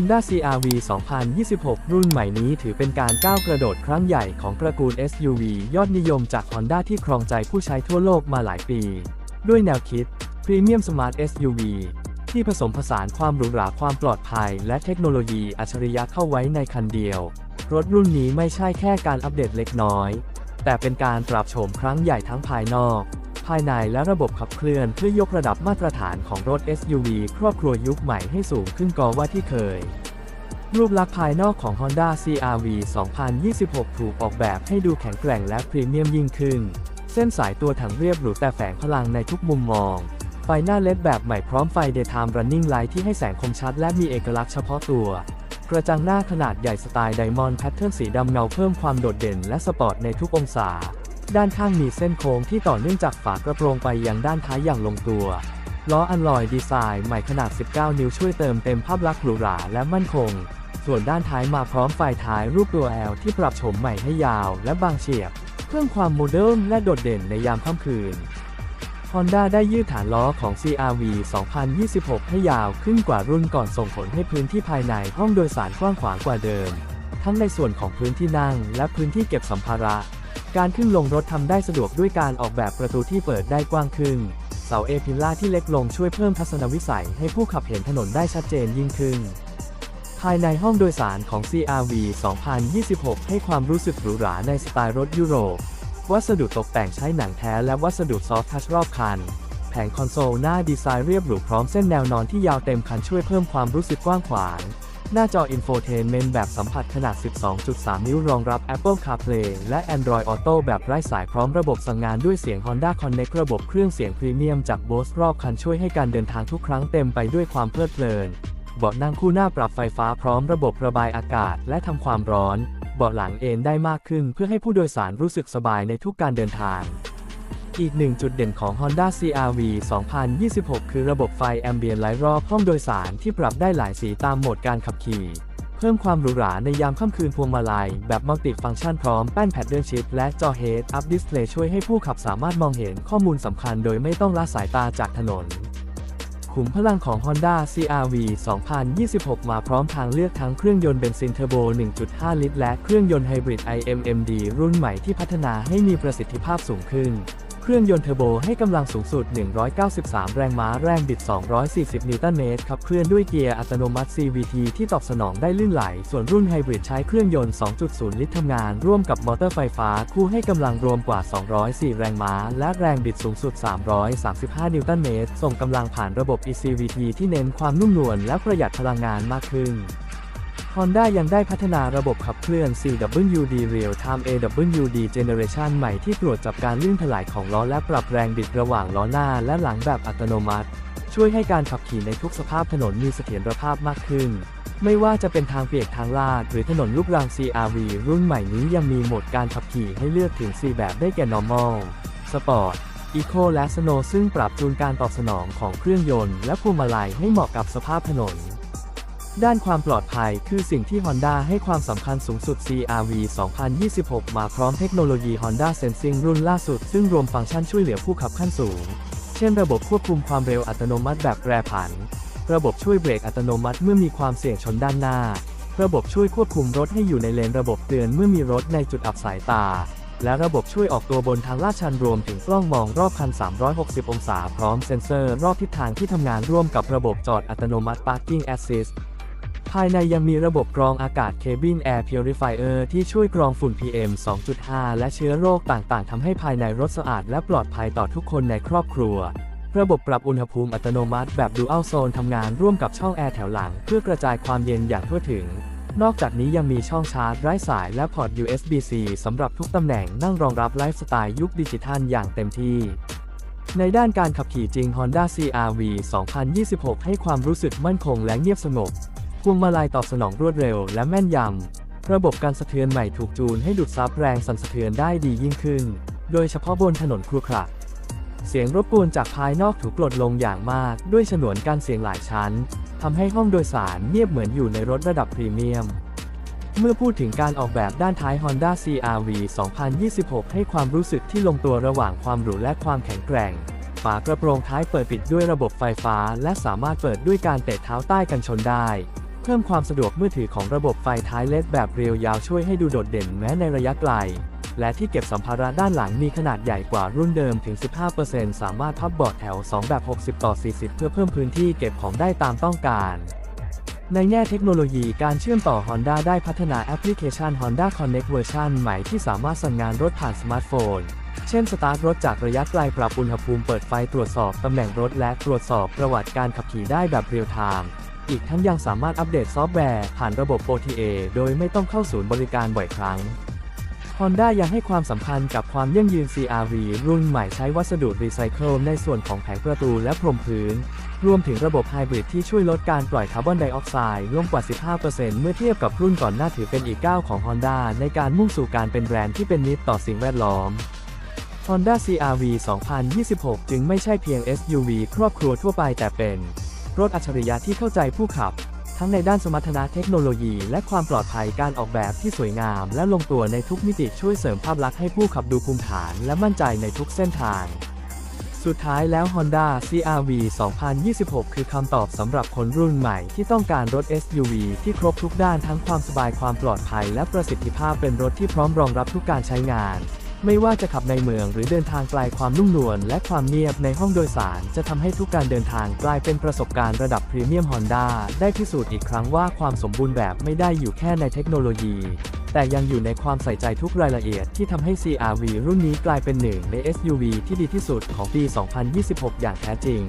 Honda CR-V 2026 รุ่นใหม่นี้ถือเป็นการก้าวกระโดดครั้งใหญ่ของตระกูล SUV ยอดนิยมจาก Honda ที่ครองใจผู้ใช้ทั่วโลกมาหลายปี ด้วยแนวคิด Premium Smart SUV ที่ผสมผสานความหรูหราความปลอดภัย และเทคโนโลยีอัจฉริยะเข้าไว้ในคันเดียว รถรุ่นนี้ไม่ใช่แค่การอัปเดตเล็กน้อย แต่เป็นการปรับโฉมครั้งใหญ่ทั้งภายนอก ภายในและระบบขับเคลื่อนเพื่อยกระดับมาตรฐานของรถ SUV ครอบครัวยุคใหม่ให้สูงขึ้นกว่าที่เคย รูปลักษณ์ภายนอกของ Honda CR-V 2026 ถูกออกแบบให้ดูแข็งแกร่งและพรีเมียมยิ่งขึ้น เส้นสายตัวถังเรียบหรูแต่แฝงพลังในทุกมุมมอง ไฟหน้าเลดแบบใหม่พร้อมไฟ Daytime Running Light ที่ให้แสงคมชัดและมีเอกลักษณ์เฉพาะตัวกระจังหน้าขนาดใหญ่สไตล์ไดมอนด์แพทเทิร์นสีดำเงาเพิ่มความโดดเด่นและสปอร์ตในทุกองศา ด้านข้างมีเส้นโค้งที่ต่อเนื่องจากฝากระโปรงไปยังด้านท้ายอย่างลงตัว ล้ออันลอยดีไซน์ใหม่ขนาด 19 นิ้วช่วยเติมเต็มภาพลักษณ์หรูหราและมั่นคง ส่วนด้านท้ายมาพร้อมไฟท้ายรูปตัว L ที่ปรับโฉมใหม่ให้ยาวและบางเฉียบ เพิ่มความโมเดิร์นและโดดเด่นในยามค่ำคืน Honda ได้ยืดฐานล้อของ CR-V 2026 ให้ยาวขึ้นกว่ารุ่นก่อนส่งผลให้พื้นที่ภายในห้องโดยสารกว้างขวางกว่าเดิม ทั้งในส่วนของพื้นที่นั่งและพื้นที่เก็บสัมภาระ การขึ้นลงรถทำได้สะดวกด้วยการออกแบบประตูที่เปิดได้กว้างขึ้น เสาเอพิลล่าที่เล็กลงช่วยเพิ่มทัศนวิสัยให้ผู้ขับเห็นถนนได้ชัดเจนยิ่งขึ้น ภายในห้องโดยสารของ CR-V 2026 ให้ความรู้สึกหรูหราในสไตล์รถยุโรป วัสดุตกแต่งใช้หนังแท้และวัสดุซอฟท์ทัชรอบคัน แผงคอนโซลหน้าดีไซน์เรียบหรูพร้อมเส้นแนวนอนที่ยาวเต็มคันช่วยเพิ่มความรู้สึกกว้างขวาง หน้าจออินโฟเทนเมนต์แบบสัมผัสขนาด 12.3 นิ้วรองรับ Apple CarPlay และ Android Auto แบบไร้สายพร้อมระบบสั่งงานด้วยเสียง Honda Connect ระบบเครื่องเสียงพรีเมียมจาก Bose รอบคันช่วยให้การเดินทางทุกครั้งเต็มไปด้วยความเพลิดเพลิน เบาะนั่งคู่หน้าปรับไฟฟ้าพร้อมระบบระบายอากาศและทำความร้อน เบาะหลังเอนได้มากขึ้นเพื่อให้ผู้โดยสารรู้สึกสบายในทุกการเดินทาง อีกหนึ่งจุดเด่นของ Honda CR-V 2026 คือระบบไฟแอมเบียนไลท์รอบห้องโดยสารที่ปรับได้หลายสีตามโหมดการขับขี่ เพิ่มความหรูหราในยามค่ำคืนพวงมาลัย แบบมัลติฟังก์ชันพร้อมแป้นแพดเดิลชิพและจอ Head Up Display ช่วยให้ผู้ขับสามารถมองเห็นข้อมูลสำคัญโดยไม่ต้องละสายตาจากถนนขุมพลังของ Honda CR-V 2026 มาพร้อมทางเลือกทั้งเครื่องยนต์เบนซินเทอร์โบ 1.5 ลิตร และเครื่องยนต์ไฮบริด iMMD รุ่นใหม่ที่พัฒนาให้มีประสิทธิภาพสูงขึ้น เครื่องยนต์เทอร์โบให้กำลังสูงสุด 193 แรงม้า แรงบิด 240 นิวตันเมตร ขับเคลื่อนด้วยเกียร์อัตโนมัติ CVT ที่ตอบสนองได้ลื่นไหล ส่วนรุ่นไฮบริดใช้เครื่องยนต์ 2.0 ลิตรทำงาน ร่วมกับมอเตอร์ไฟฟ้า คู่ให้กำลังรวมกว่า 204 แรงม้า และแรงบิดสูงสุด 335 นิวตันเมตร ส่งกำลังผ่านระบบ eCVT ที่เน้นความนุ่มนวลและประหยัดพลังงานมากขึ้น Honda ยังได้พัฒนาระบบขับเคลื่อน CWD Real Time AWD Generation ใหม่ที่ตรวจจับการลื่นถลายของล้อและปรับแรงบิดระหว่างล้อหน้าและหลังแบบอัตโนมัติ ช่วยให้การขับขี่ในทุกสภาพถนนมีเสถียรภาพมากขึ้น ไม่ว่าจะเป็นทางเปียกทางลาด หรือถนนลูกรัง CRV รุ่นใหม่นี้ยังมีโหมดการขับขี่ให้เลือกถึง 4 แบบได้แก่ Normal Sport Eco และ Snow ซึ่งปรับจูนการตอบสนองของเครื่องยนต์และพวงมาลัยให้เหมาะกับสภาพถนน ด้านความปลอดภัยคือสิ่งที่ Honda ให้ความสำคัญสูงสุด CRV 2026 มาพร้อมเทคโนโลยี Honda Sensing รุ่นล่าสุด ซึ่งรวมฟังก์ชันช่วยเหลือผู้ขับขั้นสูง เช่นระบบควบคุมความเร็วอัตโนมัติแบบแปรผัน ระบบช่วยเบรกอัตโนมัติเมื่อมีความเสี่ยงชนด้านหน้า ระบบช่วยควบคุมรถให้อยู่ในเลน ระบบเตือนเมื่อมีรถในจุดอับสายตา และระบบช่วยออกตัวบนทางลาดชันรวมถึงกล้องมองรอบคัน 360 องศา พร้อมเซ็นเซอร์ รอบทิศทางที่ทำงานร่วมกับระบบจอดอัตโนมัติ Parking Assist ภายในยังมีระบบกรองอากาศ Cabin Air Purifier ที่ช่วยกรองฝุ่น PM 2.5 และเชื้อโรคต่างๆทำให้ภายในรถสะอาดและปลอดภัยต่อทุกคนในครอบครัว ระบบปรับอุณหภูมิอัตโนมัติแบบ Dual Zone ทำงานร่วมกับช่องแอร์แถวหลัง เพื่อกระจายความเย็นอย่างทั่วถึง นอกจากนี้ยังมีช่องชาร์จไร้สายและพอร์ต USB-C สำหรับทุกตำแหน่งนั่งรองรับไลฟ์สไตล์ยุคดิจิทัลอย่างเต็มที่ในด้านการขับขี่จริง Honda CR-V 2026 ให้ความรู้สึกมั่นคงและเงียบสงบ พวงมาลัยตอบสนองรวดเร็วและแม่นยำ ระบบการสะเทือนใหม่ถูกจูนให้ดูดซับแรงสั่นสะเทือนได้ดียิ่งขึ้น โดยเฉพาะบนถนนครุขระเสียงรบกวนจากภายนอกถูกลดลงอย่างมาก ด้วยฉนวนการเสียงหลายชั้นทำให้ห้องโดยสารเงียบเหมือนอยู่ในรถระดับพรีเมียม เมื่อพูดถึงการออกแบบด้านท้าย Honda CR-V 2026 ให้ความรู้สึกที่ลงตัวระหว่างความหรูและความแข็งแกร่ง ฝากระโปรงท้ายเปิดปิดด้วยระบบไฟฟ้า และสามารถเปิดด้วยการเตะเท้าใต้กันชนได้ พิ่พิ่มความสะดวกมือถือของระบบไฟท้ายเลดแบบเรียวยาวช่วยให้ดูโดดเด่นแม้ในระยะไกล และที่เก็บสัมภาระด้านหลังมีขนาดใหญ่กว่ารุ่นเดิมถึง 15%สามารถพับเบาะแถว 2 แบบ 60 ต่อ 40 เพื่อเพิ่มพื้นที่เก็บของได้ตามต้องการในแง่เทคโนโลยีการเชื่อมต่อ Honda ได้พัฒนาแอปพลิเคชัน Honda Connect เวอร์ชันใหม่ที่สามารถสั่งงานรถผ่านสมาร์ทโฟน เช่น สตาร์ทรถจากระยะไกลปรับอุณหภูมิเปิดไฟตรวจสอบตำแหน่งรถและตรวจสอบประวัติการขับขี่ได้แบบเรียลไทม์ อีกทั้งยังสามารถอัปเดตซอฟต์แวร์ผ่านระบบ OTA โดยไม่ต้องเข้าศูนย์บริการบ่อยครั้ง Honda ยังให้ความสำคัญกับความยั่งยืน CRV รุ่นใหม่ใช้วัสดุรีไซเคิลในส่วนของแผงประตูและพรมพื้น รวมถึงระบบไฮบริดที่ช่วยลดการปล่อยคาร์บอนไดออกไซด์ลงกว่า 15%เมื่อเทียบกับรุ่นก่อนหน้าถือเป็นอีกก้าวของ Honda ในการมุ่งสู่การเป็นแบรนด์ที่เป็นมิตรต่อสิ่งแวดล้อม Honda CRV 2026 จึงไม่ใช่เพียง SUV ครอบครัวทั่วไปแต่เป็น รถอัจฉริยะที่เข้าใจผู้ขับ ทั้งในด้านสมรรถนะเทคโนโลยีและความปลอดภัยการออกแบบที่สวยงาม และลงตัวในทุกมิติช่วยเสริมภาพลักษณ์ให้ผู้ขับดูภูมิฐานและมั่นใจในทุกเส้นทาง สุดท้ายแล้ว Honda CRV 2026 คือคำตอบสำหรับคนรุ่นใหม่ที่ต้องการรถ SUV ที่ครบทุกด้านทั้งความสบายความปลอดภัย และประสิทธิภาพเป็นรถที่พร้อมรองรับทุกการใช้งาน ไม่ว่าจะขับในเมืองหรือเดินทางไกลความนุ่มนวลและความเงียบในห้องโดยสาร จะทำให้ทุกการเดินทางกลายเป็นประสบการณ์ระดับพรีเมียม Honda ได้พิสูจน์อีกครั้งว่าความสมบูรณ์แบบไม่ได้อยู่แค่ในเทคโนโลยี แต่ยังอยู่ในความใส่ใจทุกรายละเอียดที่ทำให้ CRV รุ่นนี้กลายเป็นหนึ่งใน SUV ที่ดีที่สุดของปี 2026 อย่างแท้จริง